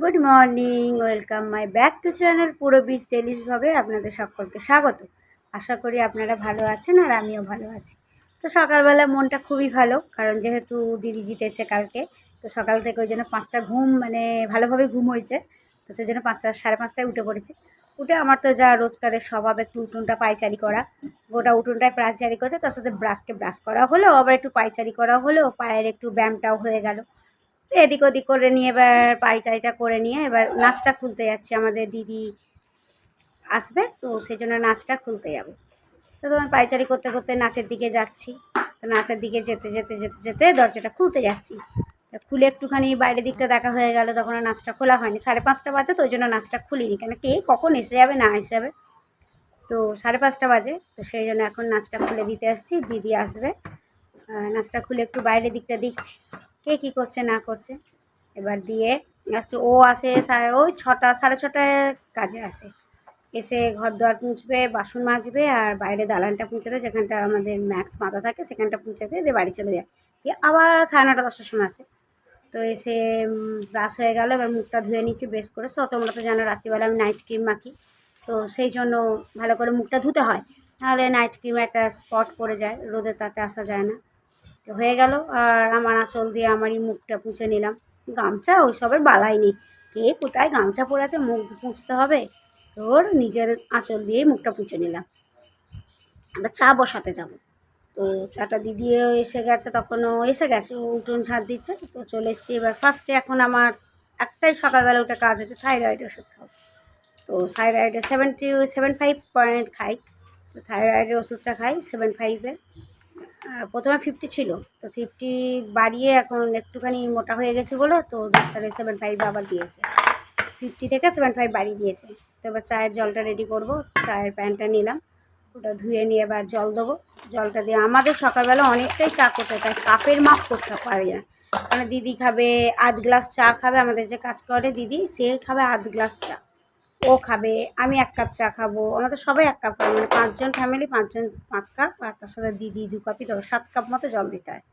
Good morning, welcome my back to channel পুরো বিচ টেলিস ভগে আপনাদের সকলকে স্বাগত। আশা করি আপনারা ভালো আছেন আর আমিও ভালো আছি। তো সকালবেলা মনটা খুবই ভালো, কারণ যেহেতু দিদি জিতেছে কালকে, তো সকাল থেকে ওই জন্য পাঁচটা ঘুম মানে ভালোভাবে ঘুম হয়েছে, তো সেই জন্য পাঁচটা, সাড়ে পাঁচটায় উঠে পড়েছে। উঠে আমার তো যা রোজকারের স্বভাব, একটু উঠোনটা পায়চারি করা, গোটা উঠোনটায় পায়চারি করছে, তার সাথে ব্রাশকে ব্রাশ করা হলো, আবার একটু পায়চারি করা হলো, পায়ের একটু ব্যায়ামটাও হয়ে গেল। তো এদিক ওদিক করে নিয়ে, এবার পাইচারিটা করে নিয়ে, এবার নাচটা খুলতে যাচ্ছি। আমাদের দিদি আসবে, তো সেই জন্য নাচটা খুলতে যাব। তো তখন পাইচারি করতে করতে নাচের দিকে যাচ্ছি। তো নাচের দিকে যেতে যেতে যেতে যেতে দরজাটা খুলতে যাচ্ছি। খুলে একটুখানি বাইরের দিকটা দেখা হয়ে গেল, তখন নাচটা খোলা হয়নি। সাড়ে পাঁচটা বাজে, তো ওই জন্য নাচটা খুলিনি। কেন কে কখন এসে যাবে, না এসে যাবে। তো সাড়ে পাঁচটা বাজে, তো সেই জন্য এখন নাচটা খুলে দিতে আসছি। দিদি আসবে। নাচটা খুলে একটু বাইরের দিকটা দেখছি। কে কী করছে, না করছে। এবার দিয়ে আসছে, ও আসে ওই ছটা, সাড়ে ছটায় কাজে আসে। এসে ঘর দুয়ার মুছবে বাসন মাজবে, আর বাইরে দালানটা পুঁছে দেয় যেখানটা আমাদের ম্যাক্স মাথা থাকে, সেখানটা পুঁছে দিয়ে বাড়ি চলে যায়। দিয়ে আবার সাড়ে নটা, দশটার সময় আসে। তো এসে ব্রাশ হয়ে গেল, এবার মুখটা ধুয়ে নিচ্ছি, ব্রেশ করে। সো তোমরা তো জানো, রাত্রিবেলা আমি নাইট ক্রিম মাখি। তো সেই জন্য ভালো করে মুখটা ধুতে হয়। নাহলে নাইট ক্রিমে একটা স্পট পড়ে যায়, রোদে তাতে আসা যায় না। তো হয়ে গেল। আর আমার আঁচল দিয়ে আমারই মুখটা পুঁছে নিলাম। গামছা ওইসবের বালাই নেই। কে কোথায় গামছা পরে আছে মুখ পুঁছতে হবে? তোর নিজের আঁচল দিয়েই মুখটা পুঁছে নিলাম। আমরা চা বসাতে যাব। তো চাটা দিদিও এসে গেছে, তখনও এসে গেছে উঠোন ঝাড় দিচ্ছে। তো চলে এসেছি এবার ফার্স্টে এখন আমার একটাই সকালবেলা উঠে কাজ হচ্ছে থাইরয়েড ওষুধ খাও তো থাইরয়েডের সেভেন্টি সেভেন ফাইভ পয়েন্ট খাই। তো থাইরয়েডের ওষুধটা খাই সেভেন ফাইভের প্রথমে ফিফটি ছিল। তো ফিফটি বাড়িয়ে এখন একটুখানি মোটা হয়ে গেছে বলো, তো ডাক্তারে সেভেন ফাইভ আবার দিয়েছে। ফিফটি থেকে সেভেন ফাইভ বাড়িয়ে দিয়েছে। তো এবার চায়ের জলটা রেডি করব, চায়ের প্যানটা নিলাম। ওটা ধুয়ে নিয়ে এবার জল দেবো। জলটা দিয়ে আমাদের সকালবেলা অনেকটাই চা করতে তাই কাপের মাপ করতে পারি না। মানে দিদি খাবে, আধ গ্লাস চা খাবে, আমাদের যে কাজ করে দিদি, সে খাবে আধ গ্লাস চা। ও খাবে, আমি এক কাপ চা খাব। আমরা তো সবাই এক কাপ খাবে মানে পাঁচজন ফ্যামিলি পাঁচজন, পাঁচ কাপ, আর তার সাথে দিদি দু কাপই তো সাত কাপ মতো জল দিতে হয়।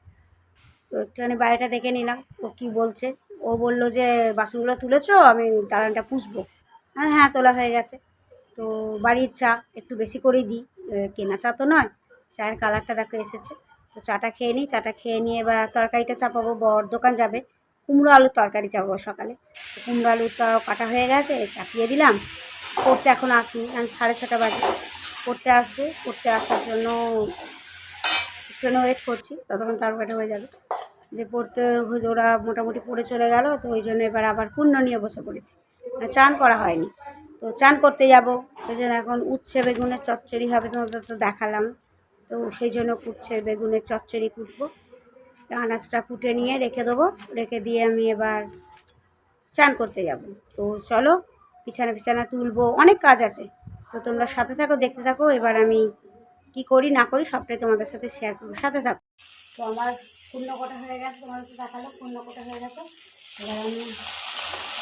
তো একটুখানি বাড়িটা দেখে নিলাম, ও কী বলছে। ও বলল যে, বাসনগুলো তুলেছো? আমি দালানটা পুষবো। হ্যাঁ হ্যাঁ তোলা হয়ে গেছে। তো বাড়ির চা একটু বেশি করেই দিই কেনা চা তো নয়, চায়ের কালারটা দেখো এসেছে। তো চাটা খেয়ে নিই, চাটা খেয়ে নিয়ে এবার তরকারিটা চাপাবো, বর দোকান যাবে। কুমড়ো আলুর তরকারি চাপাবো সকালে। তো কুমড়ো আলুটাও কাটা হয়ে গেছে, চাপিয়ে দিলাম। পড়তে এখন আসনি আমি সাড়ে ছটা বাজে। পড়তে আসবে পড়তে আসার জন্য একটু ওয়েট করছি, ততক্ষণ তরকারিটা হয়ে যাবে। যে পড়তে ওরা মোটামুটি পড়ে চলে গেল, তো ওই জন্য এবার আবার পূর্ণ নিয়ে বসে পড়েছি। মানে চান করা হয়নি। তো চান করতে যাব সেই জন্য এখন উচ্ছে বেগুনের চচ্চড়ি হবে তোমাদের তো দেখালাম। তো সেই জন্য কুটছে বেগুনের চচ্চড়ি কুটবো। তো আনাজটা কুটে নিয়ে রেখে দেবো। রেখে দিয়ে আমি এবার চান করতে যাব। তো চলো, বিছানা বিছানা তুলবো, অনেক কাজ আছে। তো তোমরা সাথে থাকো, দেখতে থাকো, এবার আমি কি করি, না করি, সবটাই তোমাদের সাথে শেয়ার করব। সাথে থাকো। তো আমার পূর্ণ কোটা হয়ে গেছে, তোমাদের তো দেখাল কোটা হয়ে গেছে। এবার আমি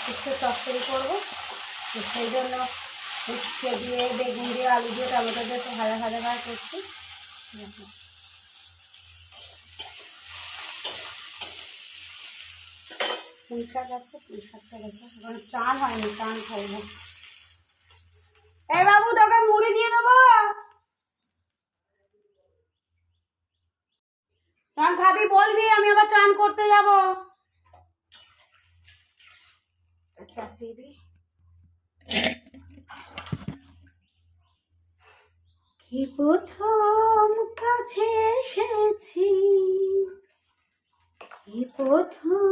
উচ্ছে চচ্চড়ি করব। তো সেই জন্য উচ্ছে দিয়ে, বেগুন দিয়ে, আলু দিয়ে, টমেটো দিয়ে ভাজা ভাজা ভাজা করছি। পুঁই আছে দেখো এখন চান হয়নি চান এই বাবু, তোকে মুড়ি দিয়ে দেবো? খাবি, বলবি, আমি আবার চান করতে যাব। দিই কি প্রথম কাছে এসেছি, কি প্রথম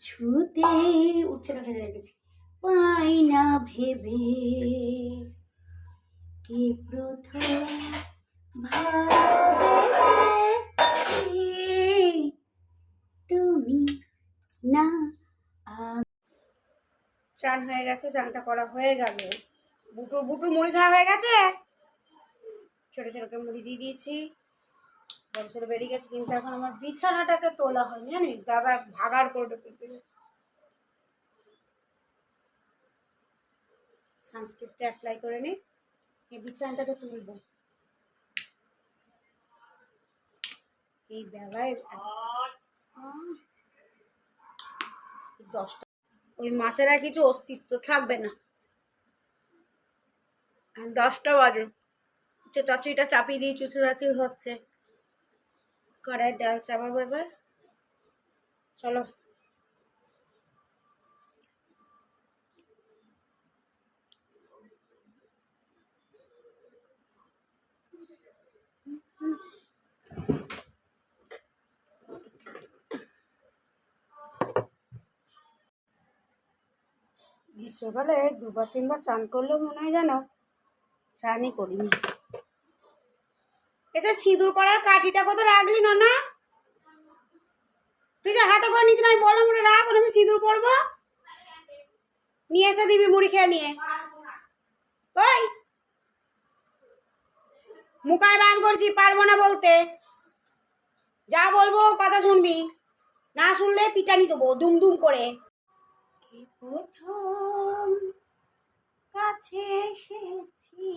কিছুতেই উচ্চটা ফেলে রেখেছি পাই না ভেবে কি প্রথম তুমি না চান হয়ে গেছে, চানটা করা হয়ে গেল। বুটু বুটু মুড়ি খাওয়া হয়ে গেছে? ছোটো, ছোটোকে মুড়ি দিয়ে দিয়েছি। ছোটো বেরিয়ে গেছে, কিন্তু এখন আমার বিছানাটাকে তোলা হয়নি, জানিস? দাদা ভাগার করে পেতে গেছে। সানস্ক্রিপ্টটা অ্যাপ্লাই করে নিই এই বিছানাটাকে তুলবো এই বেলায় দশটা ওই মাছের আর কিছু অস্তিত্ব থাকবে না। দশটা বাজে। হচ্ছে চচড়িটা চাপিয়ে দিয়ে চুচুরাচি হচ্ছে। কড়াই ডাল চাপাবো এবার। চলো। গ্রীষ্মকালে দুবার তিনবার চান করলেও মনে হয় জানো চানই করিনি। এসে সিঁদুর পরার কাঠিটা কত রাখলি না না তুই যে হাতে করে নিচ্ছি না আমি বললাম ওটা রাখ আমি সিঁদুর পরবো? নিয়ে এসে দিবি মুড়ি খেয়ে নিয়ে। ওই! মুখায় বান করছি, পারব না বলতে। যা বলব কথা শুনবি। না শুনলে পিটানি দেবো দুম দুম করে প্রথম কাছে এসেছি?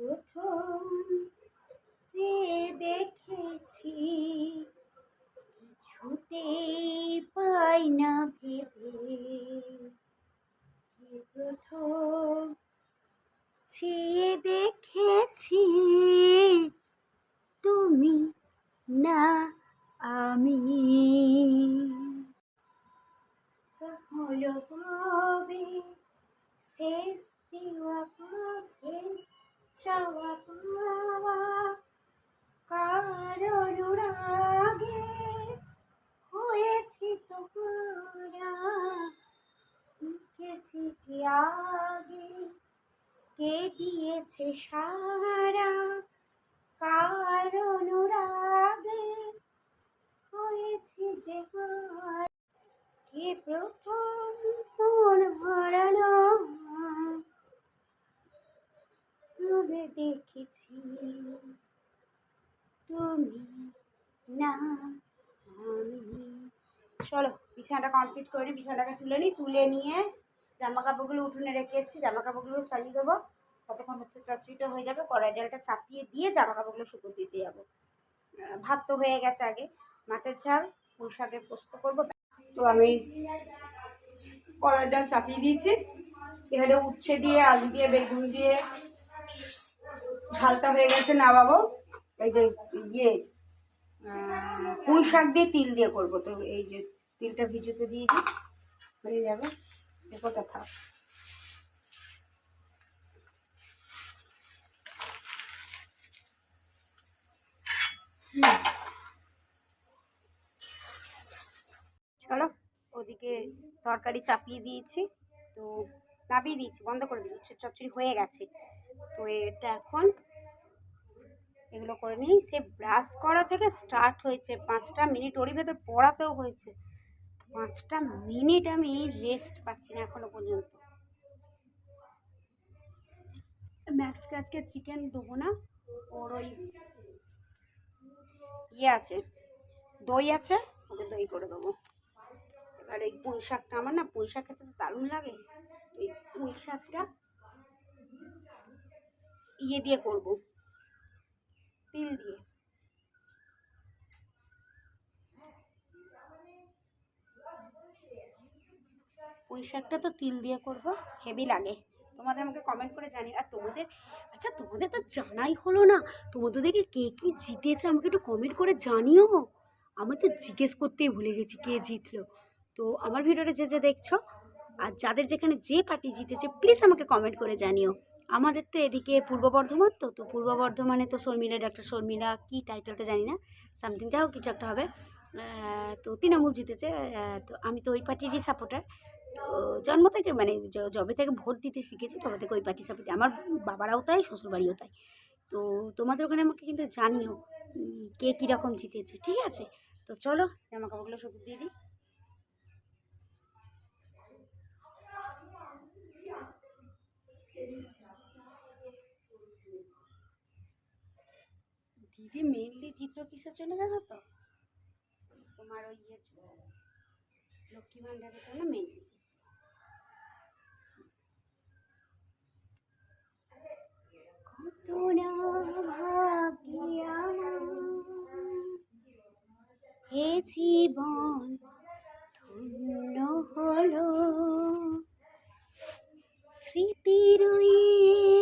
প্রথম যে দেখেছি, কিছুতেই পাই না ভেবে। কে প্রথম চেয়ে দেখেছি, তুমি না আমি? হলো শেষ দেওয়া, শেষ চাওয়া পাওয়া কারণ রাগে হয়েছি তোমরা। লিখেছি কি আগে, কে দিয়েছে সারা। কারণ রাগে হয়েছি যে কে প্রথম মন হারানো তবে দেখেছি। তুমি না, আমি। চলো, বিছানাটা কমপ্লিট করে বিছানাটাকে তুলে নিই তুলে নিয়ে জামা কাপড়গুলো উঠোনে রেখে এসেছি জামা কাপড়গুলো ছাড়িয়ে দেবো। ততক্ষণ হচ্ছে চচড়িটা হয়ে যাবে, কড়াই ডালটা চাপিয়ে দিয়ে জামা কাপড়গুলো শুকো দিতে যাব। ভাত তো হয়ে গেছে আগে। মাছের ঝাল, পুঁই শাকের পোস্ত করব। তো আমি কড়াই ডাল চাপিয়ে দিয়েছি। এখানে উচ্ছে দিয়ে, আলু দিয়ে, বেগুন দিয়ে ঝালটা হয়ে গেছে না বাবু এই যে ইয়ে পুঁই শাক দিয়ে তিল দিয়ে করব। তো এই যে তিলটা ভিজুতে দিয়ে দিই হয়ে যাবে। এরপরটা থাক চলো, ওদিকে তরকারি চাপিয়ে দিয়েছি। তো চাপিয়ে দিয়েছি, বন্ধ করে দিয়েছি। চচ্চড়ি হয়ে গেছে। তো এটা এখন এগুলো করে নিই। সে ব্রাশ করা থেকে স্টার্ট হয়েছে। পাঁচটা মিনিট ওরই ভেতর পড়াতেও হয়েছে। পাঁচটা মিনিট আমি রেস্ট পাচ্ছি না এখনও পর্যন্ত। ম্যাক্সকে আজকে চিকেন দেবো না। ওর ওই ইয়ে আছে, দই আছে, ওকে দই করে দেবো। এবার এই পুঁই শাকটা আমার না, পুঁই শাক খেতে তো দারুণ লাগে। এই পুঁই শাকটা ইয়ে দিয়ে করব। তিল দিয়ে। পুঁই শাকটা তো তিল দিয়ে করব, হেভি লাগে। তোমাদের আমাকে কমেন্ট করে জানি আর তোমাদের আচ্ছা তোমাদের তো জানাই হলো না তোমাদের দেখে কে কী জিতেছে আমাকে একটু কমেন্ট করে জানিও। আমি তো জিজ্ঞেস করতেই ভুলে গেছি কে জিতলো। তো আমার ভিডিওটা যে যে দেখছ, আর যাদের যেখানে যে পার্টি জিতেছে প্লিজ আমাকে কমেন্ট করে জানিও। আমাদের তো এদিকে পূর্ব বর্ধমান তো তো পূর্ব বর্ধমানে তো শর্মিলা ডাক্তার শর্মিলা কী টাইটেলটা জানি না সামথিং যা হোক, কিছু একটা হবে। তো তৃণমূল জিতেছে তো আমি তো ওই পার্টিরই সাপোর্টার জন্ম থেকে মানে যবে থেকে ভোট দিতে শিখেছি তবে থেকে ওই পার্টি সাপোর্ট আমার বাবারাও তাই, শ্বশুরবাড়িও তাই। তো তোমাদের ওখানে আমাকে কিন্তু জানিও কে কীরকম জিতেছে, ঠিক আছে? তো চলো জামা কাপড়গুলো সব দিয়ে দিই। দিদি মেনলি চিত্র কিসের চলে জানো তো? তোমার ওই ইয়ে লক্ষ্মী ভাণ্ডারের জন্য মেনলি চিত্র। এ জীবন ধন্য হলো। স্মৃতির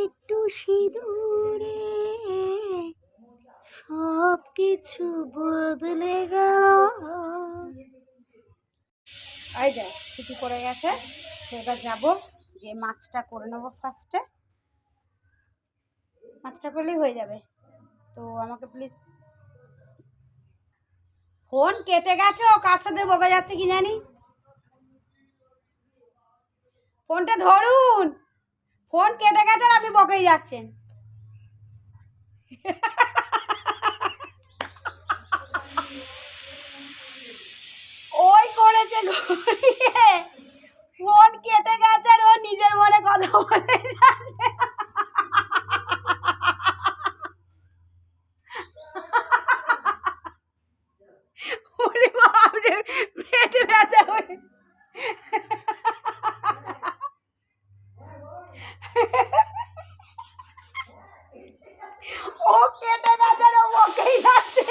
একটু সিঁদুরে কিছু বদলে গেল। এই দেখ ছুটি পড়ে গেছে। এবার যাব যে মাছটা করে নেব ফার্স্টে মাছটা করলেই হয়ে যাবে। তো আমাকে প্লিজ ফোন কেটে গেছে, ও কার সাথে বকে যাচ্ছে কি জানি? ফোনটা ধরুন। ফোন কেটে গেছে আর আপনি বকেই যাচ্ছেন। করেছে ফোন কেটে গেছে আর ও নিজের মনে কথা বলে যাচ্ছে। ওরে বাপরে পেট ব্যথা হয়ে ও কেটে গেছে আর ও বকেই যাচ্ছে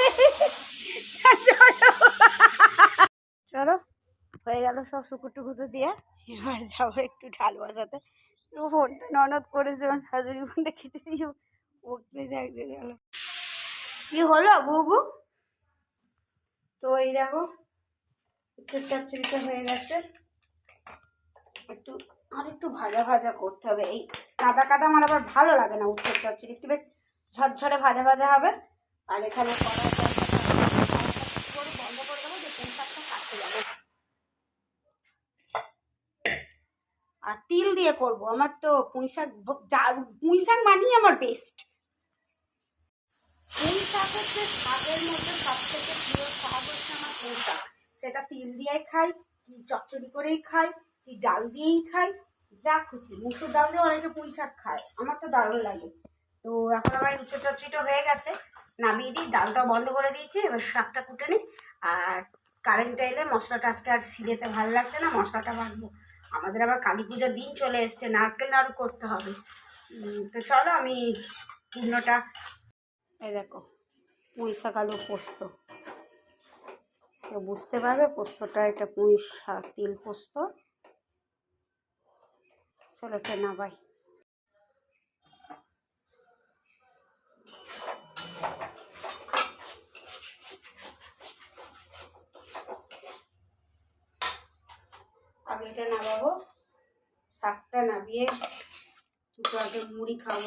চলো হয়ে গেল সব শুকুর টুকুতো দিয়ে এবার যাব একটু ঢাল বসাতে। ফোনটা ননদ করেছে, আমার শাশুড়ি ফোনটা কেটে দিয়ে বকতে যাচ্ছে গেল কি হলো বুবু? তো এই দেখো উচ্ছের চচ্চড়িটা হয়ে গেছে। একটু, আর একটু ভাজা ভাজা করতে হবে। এই কাদা কাদা আমার আবার ভালো লাগে না উত্তর চচ্চড়ি। একটু বেশ ঝরঝরে ভাজা ভাজা হবে। আর এখানে কড়াই বন্ধ করে দেবো যে তিন চারটা কাটতে যাব আর তিল দিয়ে করব। আমার তো পুঁই শাক ব- পুঁই শাক মানেই আমার বেস্ট পুঁই শাক হচ্ছে শাকের মধ্যে সব থেকে প্রিয় শাক হচ্ছে আমার পুঁই শাক। সেটা তিল দিয়েই খাই, কি চচ্চড়ি করেই খাই, কি ডাল দিয়েই খাই, যা খুশি। মুসুর ডাল দিয়ে অনেকে পুঁই শাক খায়। আমার তো দারুণ লাগে। তো এখন আমার উচ্চ চচ্চড়িটা হয়ে গেছে। নামিয়ে দিই, ডালটাও বন্ধ করে দিয়েছি, এবার শাকটা কুটে নিই। আর কারেন্ট এলে মশলাটা আজকে আর সিলেতে ভালো লাগছে না, মশলাটা বাঁধবো আমাদের আবার কালী পুজোর দিন চলে এসছে, নারকেল নাড়ু করতে হবে। তো চলো আমি পূর্ণটা এই দেখো, পুঁই শাক, আলু, পোস্ত। তো বুঝতে পারবে পোস্তটা, এটা পুঁই শাক, তিল পোস্ত। চলো এটা নাবাই এটা নামাবো, শাকটা নামিয়ে দুটো আগে মুড়ি খাব।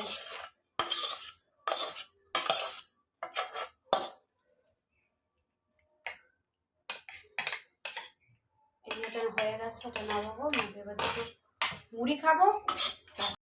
এটা হয়ে গেছে, ওটা নামাবো, নামিয়ে দুটো মুড়ি খাব।